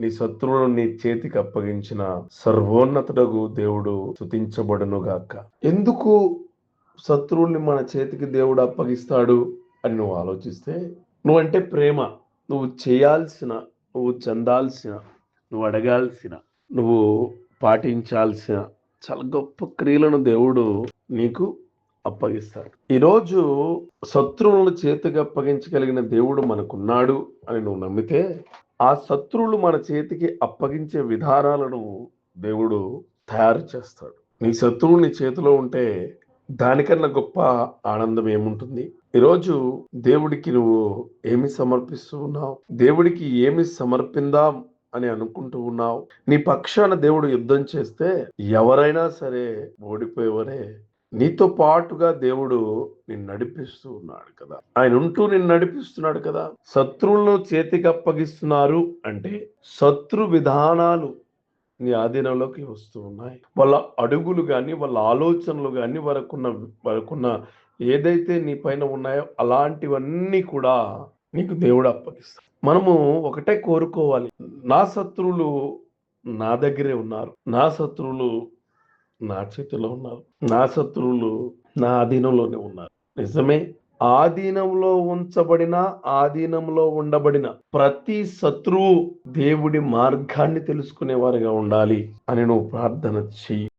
నీ శత్రువులను నీ చేతికి అప్పగించిన సర్వోన్నతుడగు దేవుడు స్తుతించబడును గాక. ఎందుకు శత్రువుల్ని మన చేతికి దేవుడు అప్పగిస్తాడు అని నువ్వు ఆలోచిస్తే నువ్వంటే ప్రేమ నువ్వు చేయాల్సిన నువ్వు చెందాల్సిన నువ్వు అడగాల్సిన నువ్వు పాటించాల్సిన చాలా గొప్ప క్రియలను దేవుడు నీకు అప్పగిస్తాడు. ఈరోజు శత్రువులను చేతికి అప్పగించగలిగిన దేవుడు మనకున్నాడు అని నువ్వు నమ్మితే ఆ శత్రువులు మన చేతికి అప్పగించే విధానాలను దేవుడు తయారు చేస్తాడు. నీ శత్రువు నీ చేతిలో ఉంటే దానికన్నా గొప్ప ఆనందం ఏముంటుంది? ఈరోజు దేవుడికి నువ్వు ఏమి సమర్పిస్తూ ఉన్నావు? దేవుడికి ఏమి సమర్పిందాం అని అనుకుంటూ ఉన్నావు? నీ పక్షాన దేవుడు యుద్ధం చేస్తే ఎవరైనా సరే ఓడిపోయేవరే నీతో పాటుగా దేవుడు నిన్ను నడిపిస్తూ ఉన్నాడు కదా. ఆయన ఉంటూ నిన్ను నడిపిస్తున్నాడు కదా. శత్రువులను చేతికి అప్పగిస్తున్నారు అంటే శత్రు విధానాలు నీ ఆధీనంలోకి వస్తూ ఉన్నాయి. వాళ్ళ అడుగులు కానీ వాళ్ళ ఆలోచనలు కానీ వరకున్న వరకున్న ఏదైతే నీ పైన ఉన్నాయో అలాంటివన్నీ కూడా నీకు దేవుడు అప్పగిస్తాడు. మనము ఒకటే కోరుకోవాలి. నా శత్రువులు నా దగ్గరే ఉన్నారు. నా శత్రువులు నా చేతిలో ఉన్నారు. నా శత్రువులు నా ఆధీనంలోనే ఉన్నారు. నిజమే ఆధీనంలో ఉంచబడిన ఆధీనంలో ఉండబడిన ప్రతి శత్రువు దేవుడి మార్గాన్ని తెలుసుకునేవారుగా ఉండాలి అని నువ్వు ప్రార్థన చెయ్యి.